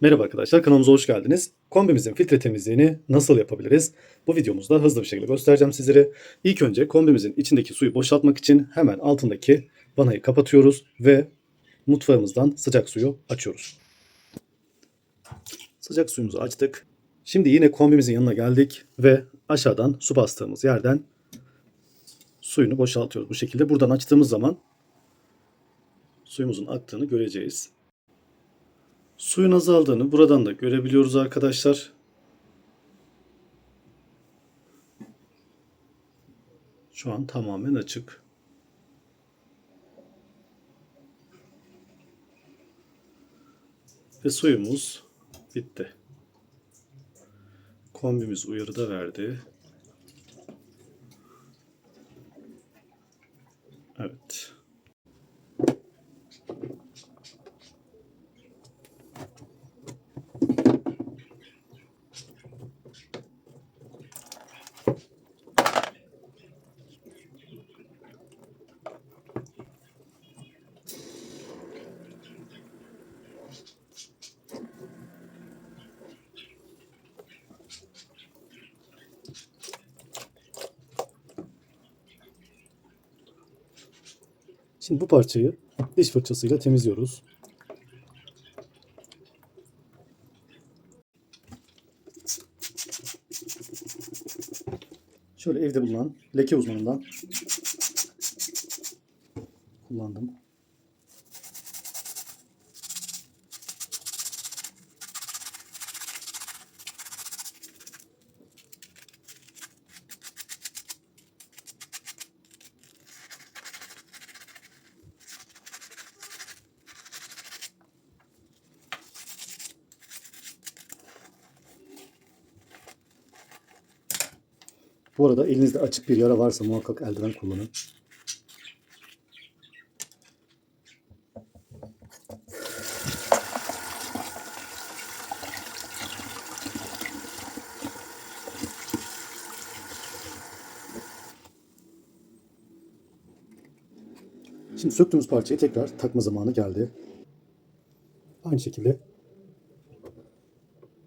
Merhaba arkadaşlar kanalımıza hoş geldiniz. Kombimizin filtre temizliğini nasıl yapabiliriz? Bu videomuzda hızlı bir şekilde göstereceğim sizlere. İlk önce kombimizin içindeki suyu boşaltmak için hemen altındaki vanayı kapatıyoruz ve mutfağımızdan sıcak suyu açıyoruz. Sıcak suyumuzu açtık. Şimdi yine kombimizin yanına geldik ve aşağıdan su bastığımız yerden suyunu boşaltıyoruz bu şekilde. Buradan açtığımız zaman suyumuzun aktığını göreceğiz. Suyun azaldığını buradan da görebiliyoruz arkadaşlar. Şu an tamamen açık. Ve suyumuz bitti. Kombimiz uyarı da verdi. Evet. Şimdi bu parçayı diş fırçasıyla temizliyoruz. Şöyle evde bulunan leke uzmanından kullandım. Bu arada elinizde açık bir yara varsa muhakkak eldiven kullanın. Şimdi söktüğümüz parçayı tekrar takma zamanı geldi. Aynı şekilde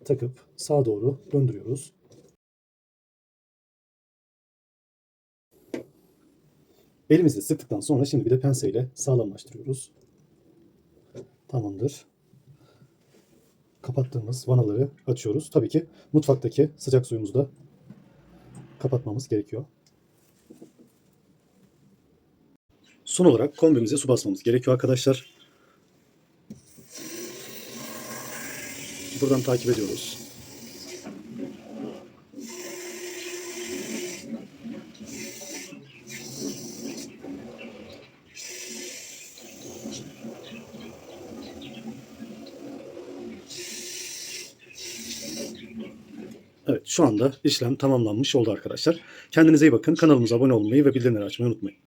takıp sağa doğru döndürüyoruz. Elimizle sıktıktan sonra şimdi bir de penseyle sağlamlaştırıyoruz. Tamamdır. Kapattığımız vanaları açıyoruz. Tabii ki mutfaktaki sıcak suyumuzu da kapatmamız gerekiyor. Son olarak kombimize su basmamız gerekiyor arkadaşlar. Buradan takip ediyoruz. Evet şu anda işlem tamamlanmış oldu arkadaşlar. Kendinize iyi bakın. Kanalımıza abone olmayı ve bildirimleri açmayı unutmayın.